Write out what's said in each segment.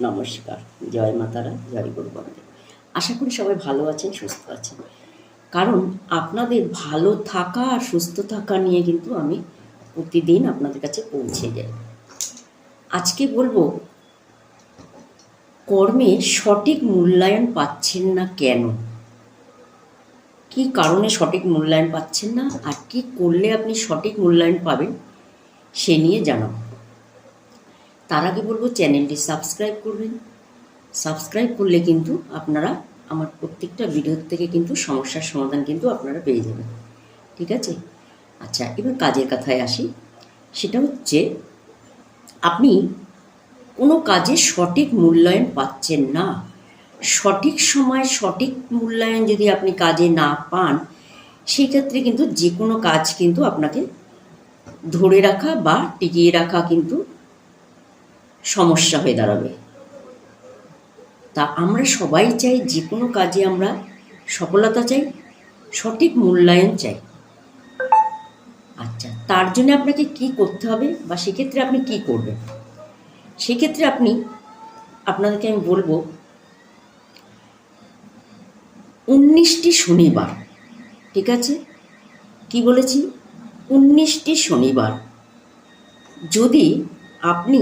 নমস্কার। জয় মাতারা জয় গুরু আশা করি সবাই ভালো আছেন, সুস্থ আছেন। কারণ আপনাদের ভালো থাকা আর সুস্থ থাকা নিয়ে কিন্তু আমি প্রতিদিন আপনাদের কাছে পৌঁছে যাই। আজকে বলব, কর্মে সঠিক মূল্যায়ন পাচ্ছেন না কেন? কি কারণে সঠিক মূল্যায়ন পাচ্ছেন না? আর কি করলে আপনি সঠিক মূল্যায়ন পাবেন? সে নিয়ে জানাব। তার আগে বলব, চ্যানেলটি সাবস্ক্রাইব করবেন। সাবস্ক্রাইব করলে কিন্তু আপনারা আমার প্রত্যেকটা ভিডিওর থেকে কিন্তু সমস্যার সমাধান কিন্তু আপনারা পেয়ে যাবেন। ঠিক আছে? আচ্ছা এবার কাজের কথায় আসি। সেটা হচ্ছে, আপনি কোনো কাজে সঠিক মূল্যায়ন পাচ্ছেন না, সঠিক সময় সঠিক মূল্যায়ন যদি আপনি কাজে না পান সেই ক্ষেত্রে কিন্তু যে কোনো কাজ কিন্তু আপনাকে ধরে রাখা বা টিকিয়ে রাখা কিন্তু সমস্যা হয়ে দাঁড়াবে। তা আমরা সবাই চাই, যে কোনো কাজে আমরা সফলতা চাই, সঠিক মূল্যায়ন চাই। আচ্ছা তার জন্য আপনাকে কি করতে হবে বা সেক্ষেত্রে আপনি কি করবেন? সেক্ষেত্রে আপনি, আপনাদেরকে আমি বলব, উনিশটি শনিবার, ঠিক আছে? কি বলেছি? উনিশটি শনিবার, যদি আপনি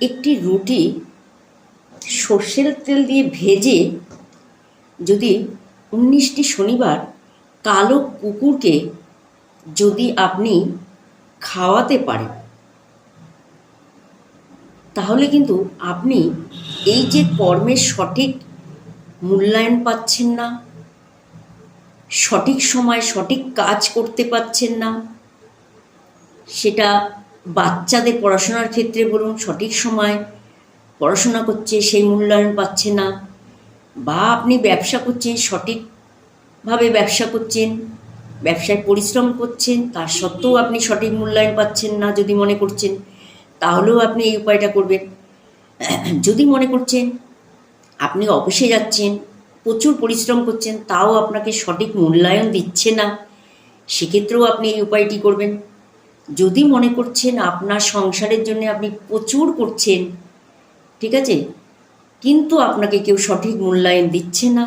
একটি রুটি সর্ষের তেল দিয়ে ভেজে যদি উনিশটি শনিবার কালো কুকুরকে যদি আপনি খাওয়াতে পারেন, তাহলে কিন্তু আপনি এই যে কর্মের সঠিক মূল্যায়ন পাচ্ছেন না, সঠিক সময় সঠিক কাজ করতে পারছেন না, সেটা বাচ্চাদের পড়াশোনার ক্ষেত্রে বলুন, সঠিক সময় পড়াশোনা করছে, সেই মূল্যায়ন পাচ্ছে না, বা আপনি ব্যবসা করছেন, সঠিকভাবে ব্যবসা করছেন, ব্যবসায় পরিশ্রম করছেন, তার সত্ত্বেও আপনি সঠিক মূল্যায়ন পাচ্ছেন না যদি মনে করছেন, তাহলেও আপনি এই উপায়টা করবেন। যদি মনে করছেন আপনি অফিসে যাচ্ছেন, প্রচুর পরিশ্রম করছেন, তাও আপনাকে সঠিক মূল্যায়ন দিচ্ছে না, সেক্ষেত্রেও আপনি এই উপায়টি করবেন। যদি মনে করছেন আপনার সংসারের জন্য আপনি প্রচুর করছেন, ঠিক আছে? কিন্তু আপনাকে কেউ সঠিক মূল্যায়ন দিচ্ছে না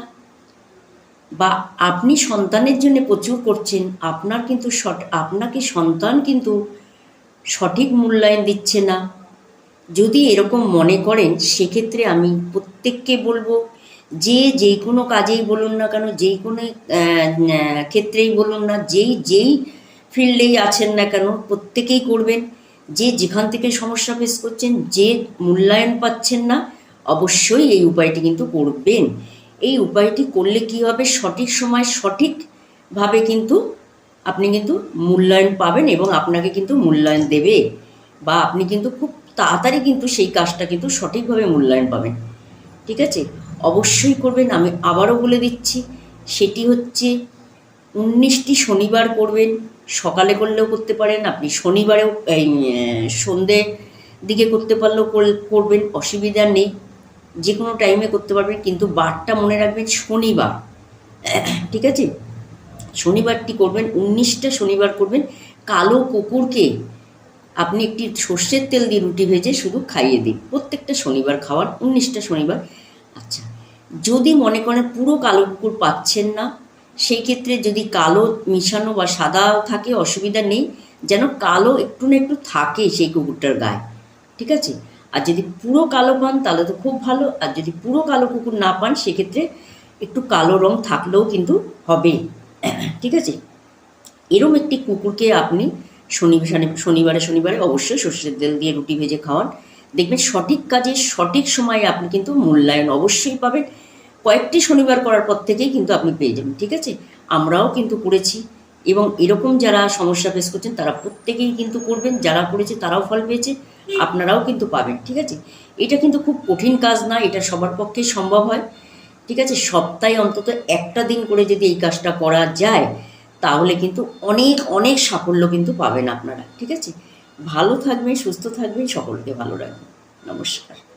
বা আপনি সন্তানের জন্য প্রচুর করছেন, আপনার কিন্তু আপনাকে সন্তান কিন্তু সঠিক মূল্যায়ন দিচ্ছে না। যদি এরকম মনে করেন, সেক্ষেত্রে আমি প্রত্যেককে বলব, যে যে কোনো কাজেই বলুন না কেন যেই কোনো ক্ষেত্রেই বলুন না, যেই যেই ফিল্ডেই আছেন না কেন, প্রত্যেকেই করবেন। যে যেখান থেকে সমস্যা ফেস করছেন, যে মূল্যায়ন পাচ্ছেন না, অবশ্যই এই উপায়টি কিন্তু করবেন। এই উপায়টি করলে কি হবে? সঠিক সময় সঠিকভাবে কিন্তু আপনি কিন্তু মূল্যায়ন পাবেন এবং আপনাকে কিন্তু মূল্যায়ন দেবে বা আপনি কিন্তু খুব তাড়াতাড়ি কিন্তু সেই কাজটা কিন্তু সঠিকভাবে মূল্যায়ন পাবেন। ঠিক আছে? অবশ্যই করবেন। আমি আবারও বলে দিচ্ছি, সেটি হচ্ছে উনিশটি শনিবার করবেন। সকালে করলেও করতে পারেন, আপনি শনিবারেও, এই সন্ধে দিকে করতে পারলেও করবেন, অসুবিধা নেই। যে কোনো টাইমে করতে পারবেন, কিন্তু বারটা মনে রাখবেন শনিবার। ঠিক আছে? শনিবারটি করবেন, উনিশটা শনিবার করবেন, কালো কুকুরকে আপনি একটি সর্ষের তেল দিয়ে রুটি ভেজে শুধু খাইয়ে দিন। প্রত্যেকটা শনিবার খাওয়ার, উনিশটা শনিবার। আচ্ছা যদি মনে করেন পুরো কালো কুকুর পাচ্ছেন না সেই ক্ষেত্রে যদি কালো মিশানো বা সাদা থাকে, অসুবিধা নেই। যেন কালো একটু না একটু থাকে সেই কুকুরটার গায়ে। ঠিক আছে? আর যদি পুরো কালো পান, তাহলে তো খুব ভালো। আর যদি পুরো কালো কুকুর না পান, সেক্ষেত্রে একটু কালো রং থাকলেও কিন্তু হবে। ঠিক আছে? এরম একটি কুকুরকে আপনি শনিবার, শনিবারে শনিবারে অবশ্যই সর্ষের তেল দিয়ে রুটি ভেজে খাওয়ান। দেখবেন সঠিক কাজে সঠিক সময়ে আপনি কিন্তু মূল্যায়ন অবশ্যই পাবেন। কয়েকটি শনিবার করার পর থেকেই কিন্তু আপনি পেয়ে যাবেন, ঠিক আছে? আমরাও কিন্তু করেছি। এবং এরকম যারা সমস্যা ফেস করছেন, তারা প্রত্যেকেই কিন্তু করবেন। যারা করেছে, তারাও ফল পেয়েছে। আপনারাও কিন্তু পাবেন, ঠিক আছে? এটা কিন্তু খুব কঠিন কাজ না, এটা সবার পক্ষে সম্ভব হয়, ঠিক আছে? সপ্তাহে অন্তত একটা দিন করে যদি এই কাজটা করা যায়, তাহলে কিন্তু অনেক অনেক সাফল্য কিন্তু পাবেন আপনারা, ঠিক আছে? ভালো থাকবেন, সুস্থ থাকবেন, সকলকে ভালো রাখবেন। নমস্কার।